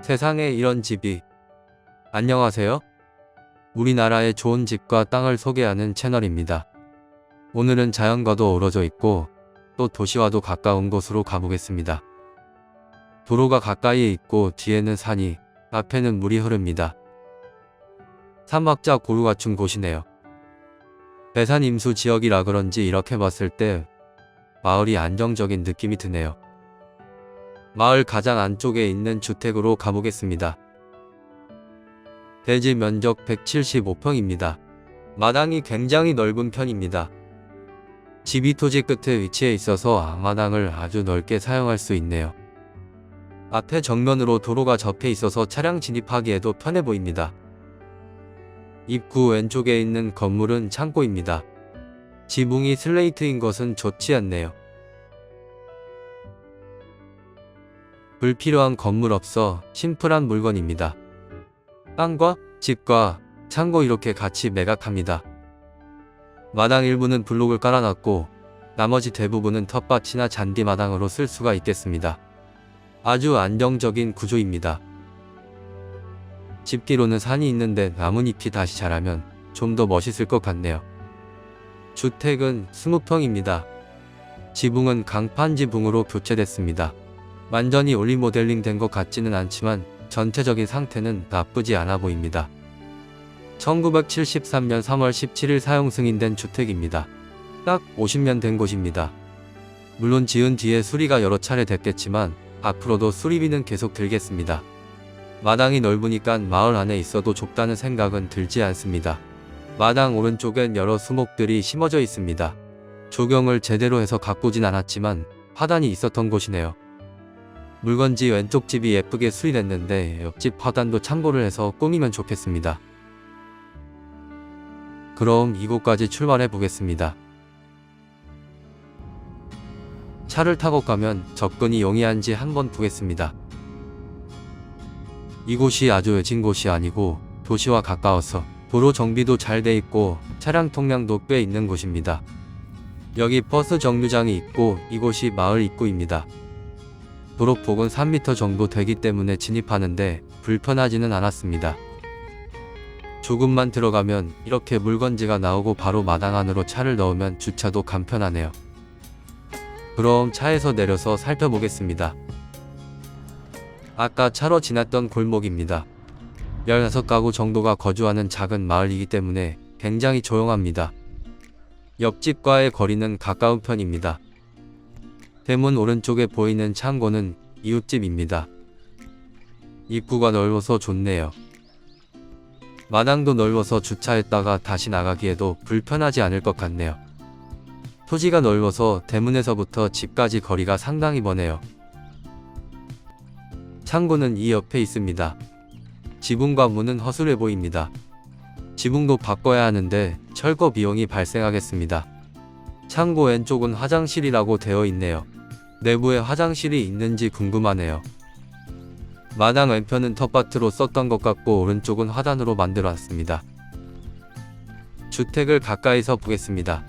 세상에 이런 집이. 안녕하세요. 우리나라의 좋은 집과 땅을 소개하는 채널입니다. 오늘은 자연과도 어우러져 있고 또 도시와도 가까운 곳으로 가보겠습니다. 도로가 가까이에 있고 뒤에는 산이, 앞에는 물이 흐릅니다. 사막자 고루 갖춘 곳이네요. 배산 임수 지역이라 그런지 이렇게 봤을 때 마을이 안정적인 느낌이 드네요. 마을 가장 안쪽에 있는 주택으로 가보겠습니다. 대지 면적 175평입니다. 마당이 굉장히 넓은 편입니다. 집이 토지 끝에 위치해 있어서 앞마당을 아주 넓게 사용할 수 있네요. 앞에 정면으로 도로가 접해 있어서 차량 진입하기에도 편해 보입니다. 입구 왼쪽에 있는 건물은 창고입니다. 지붕이 슬레이트인 것은 좋지 않네요. 불필요한 건물 없어 심플한 물건입니다. 땅과 집과 창고 이렇게 같이 매각합니다. 마당 일부는 블록을 깔아놨고 나머지 대부분은 텃밭이나 잔디 마당으로 쓸 수가 있겠습니다. 아주 안정적인 구조입니다. 집 뒤로는 산이 있는데 나뭇잎이 다시 자라면 좀 더 멋있을 것 같네요. 주택은 20평입니다. 지붕은 강판 지붕으로 교체됐습니다. 완전히 올리모델링 된 것 같지는 않지만 전체적인 상태는 나쁘지 않아 보입니다. 1973년 3월 17일 사용 승인된 주택입니다. 딱 50년 된 곳입니다. 물론 지은 뒤에 수리가 여러 차례 됐겠지만 앞으로도 수리비는 계속 들겠습니다. 마당이 넓으니까 마을 안에 있어도 좁다는 생각은 들지 않습니다. 마당 오른쪽엔 여러 수목들이 심어져 있습니다. 조경을 제대로 해서 가꾸진 않았지만 화단이 있었던 곳이네요. 물건지 왼쪽 집이 예쁘게 수리됐는데 옆집 화단도 참고를 해서 꾸미면 좋겠습니다. 그럼 이곳까지 출발해 보겠습니다. 차를 타고 가면 접근이 용이한지 한번 보겠습니다. 이곳이 아주 외진 곳이 아니고 도시와 가까워서 도로 정비도 잘 돼 있고 차량 통량도 꽤 있는 곳입니다. 여기 버스 정류장이 있고 이곳이 마을 입구입니다. 도로폭은 3m 정도 되기 때문에 진입하는데 불편하지는 않았습니다. 조금만 들어가면 이렇게 물건지가 나오고 바로 마당 안으로 차를 넣으면 주차도 간편하네요. 그럼 차에서 내려서 살펴보겠습니다. 아까 차로 지났던 골목입니다. 16가구 정도가 거주하는 작은 마을이기 때문에 굉장히 조용합니다. 옆집과의 거리는 가까운 편입니다. 대문 오른쪽에 보이는 창고는 이웃집입니다. 입구가 넓어서 좋네요. 마당도 넓어서 주차했다가 다시 나가기에도 불편하지 않을 것 같네요. 토지가 넓어서 대문에서부터 집까지 거리가 상당히 머네요. 창고는 이 옆에 있습니다. 지붕과 문은 허술해 보입니다. 지붕도 바꿔야 하는데 철거 비용이 발생하겠습니다. 창고 왼쪽은 화장실이라고 되어 있네요. 내부에 화장실이 있는지 궁금하네요. 마당 왼편은 텃밭으로 썼던 것 같고 오른쪽은 화단으로 만들어 놨습니다. 주택을 가까이서 보겠습니다.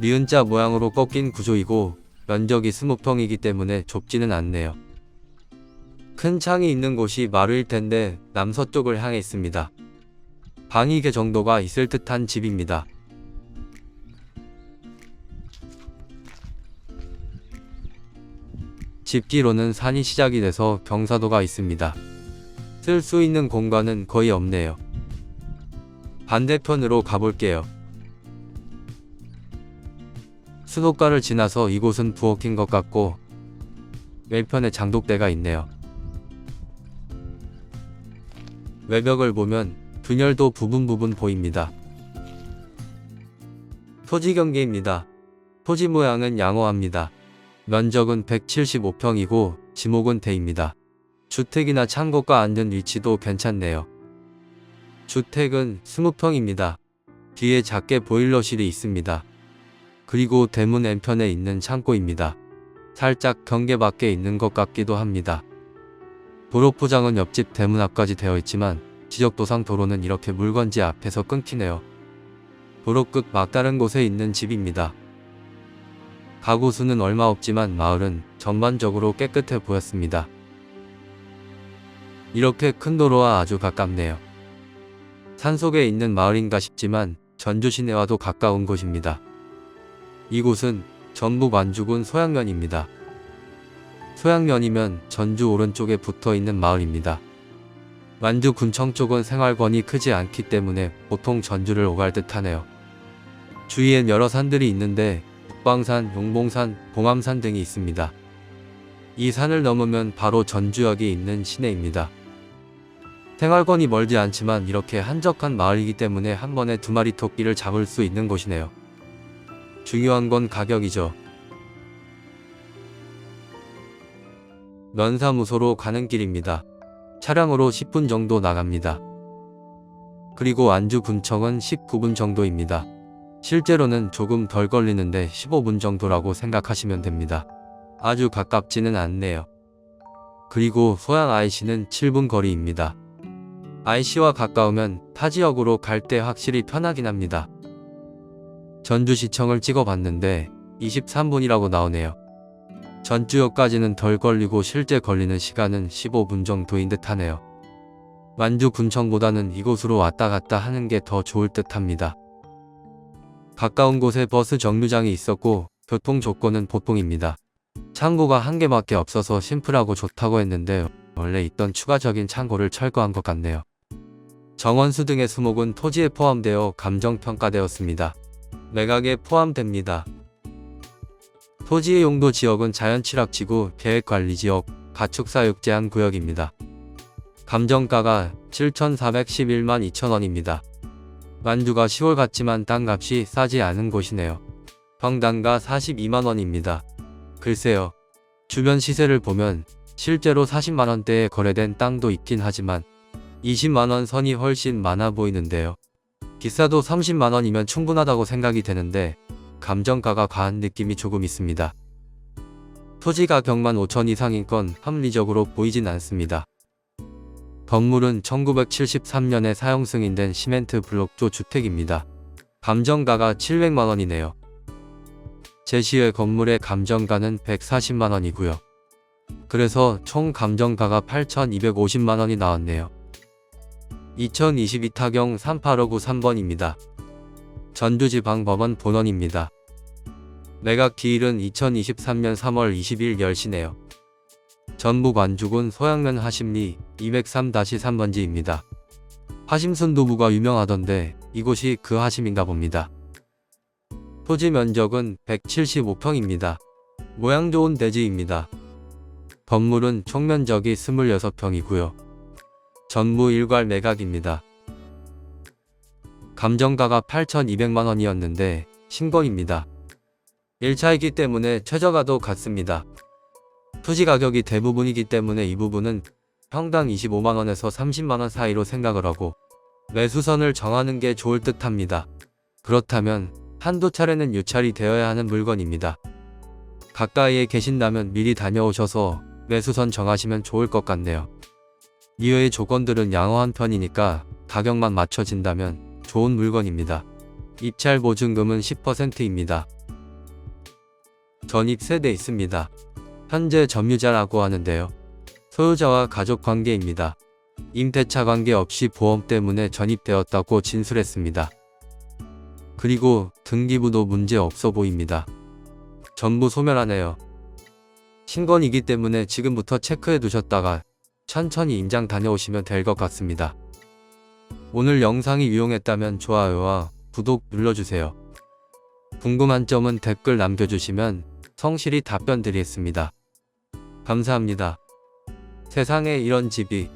니은자 모양으로 꺾인 구조이고 면적이 20평이기 때문에 좁지는 않네요. 큰 창이 있는 곳이 마루일 텐데 남서쪽을 향해 있습니다. 방이 개 정도가 있을 듯한 집입니다. 집 뒤로는 산이 시작이 돼서 경사도가 있습니다. 쓸 수 있는 공간은 거의 없네요. 반대편으로 가볼게요. 수도가를 지나서 이곳은 부엌인 것 같고 왼편에 장독대가 있네요. 외벽을 보면 분열도 부분 부분 보입니다. 토지 경계입니다. 토지 모양은 양호합니다. 면적은 175평이고 지목은 대입니다. 주택이나 창고가 앉은 위치도 괜찮네요. 주택은 20평입니다. 뒤에 작게 보일러실이 있습니다. 그리고 대문 왼편에 있는 창고입니다. 살짝 경계 밖에 있는 것 같기도 합니다. 도로 포장은 옆집 대문 앞까지 되어 있지만 지적도상 도로는 이렇게 물건지 앞에서 끊기네요. 도로 끝 막다른 곳에 있는 집입니다. 가구 수는 얼마 없지만 마을은 전반적으로 깨끗해 보였습니다. 이렇게 큰 도로와 아주 가깝네요. 산속에 있는 마을인가 싶지만 전주 시내와도 가까운 곳입니다. 이곳은 전북 완주군 소양면입니다. 소양면이면 전주 오른쪽에 붙어 있는 마을입니다. 완주 군청 쪽은 생활권이 크지 않기 때문에 보통 전주를 오갈 듯 하네요. 주위엔 여러 산들이 있는데 북방산, 용봉산, 봉암산 등이 있습니다. 이 산을 넘으면 바로 전주역이 있는 시내입니다. 생활권이 멀지 않지만 이렇게 한적한 마을이기 때문에 한 번에 두 마리 토끼를 잡을 수 있는 곳이네요. 중요한 건 가격이죠. 면사무소로 가는 길입니다. 차량으로 10분 정도 나갑니다. 그리고 안주군청은 19분 정도입니다. 실제로는 조금 덜 걸리는데 15분 정도라고 생각하시면 됩니다. 아주 가깝지는 않네요. 그리고 소양 IC는 7분 거리입니다. IC와 가까우면 타 지역으로 갈 때 확실히 편하긴 합니다. 전주시청을 찍어봤는데 23분이라고 나오네요. 전주역까지는 덜 걸리고 실제 걸리는 시간은 15분 정도인 듯 하네요. 완주 군청보다는 이곳으로 왔다 갔다 하는 게 더 좋을 듯 합니다. 가까운 곳에 버스 정류장이 있었고 교통 조건은 보통입니다. 창고가 한 개밖에 없어서 심플하고 좋다고 했는데 원래 있던 추가적인 창고를 철거한 것 같네요. 정원수 등의 수목은 토지에 포함되어 감정평가되었습니다. 매각에 포함됩니다. 토지의 용도 지역은 자연취락지구, 계획관리지역, 가축사육 제한 구역입니다. 감정가가 7,411만 2천원입니다. 만주가 10월 같지만 땅값이 싸지 않은 곳이네요. 평당가 42만원입니다. 글쎄요. 주변 시세를 보면 실제로 40만원대에 거래된 땅도 있긴 하지만 20만원 선이 훨씬 많아 보이는데요. 기싸도 30만원이면 충분하다고 생각이 되는데 감정가가 과한 느낌이 조금 있습니다. 토지 가격만 5천 이상인 건 합리적으로 보이진 않습니다. 건물은 1973년에 사용 승인된 시멘트 블록조 주택입니다. 감정가가 700만원이네요. 제시의 건물의 감정가는 140만원이고요. 그래서 총 감정가가 8,250만원이 나왔네요. 2022 타경 38593번입니다. 전주지방법원 본원입니다. 매각 기일은 2023년 3월 20일 10시네요. 전북 완주군 소양면 하심리 203-3번지입니다. 하심순두부가 유명하던데 이곳이 그 하심인가 봅니다. 토지 면적은 175평입니다. 모양 좋은 대지입니다. 건물은 총 면적이 26평이고요. 전부 일괄 매각입니다. 감정가가 8,200만원이었는데 신건입니다. 1차이기 때문에 최저가도 같습니다. 토지 가격이 대부분이기 때문에 이 부분은 평당 25만원에서 30만원 사이로 생각을 하고 매수선을 정하는 게 좋을 듯 합니다. 그렇다면 한두 차례는 유찰이 되어야 하는 물건입니다. 가까이에 계신다면 미리 다녀오셔서 매수선 정하시면 좋을 것 같네요. 이외의 조건들은 양호한 편이니까 가격만 맞춰진다면 좋은 물건입니다. 입찰 보증금은 10%입니다. 전입 세대 있습니다. 현재 점유자라고 하는데요. 소유자와 가족 관계입니다. 임대차 관계 없이 보험 때문에 전입되었다고 진술했습니다. 그리고 등기부도 문제 없어 보입니다. 전부 소멸하네요. 신건이기 때문에 지금부터 체크해 두셨다가 천천히 임장 다녀오시면 될 것 같습니다. 오늘 영상이 유용했다면 좋아요와 구독 눌러주세요. 궁금한 점은 댓글 남겨주시면 성실히 답변 드리겠습니다. 감사합니다. 세상에 이런 집이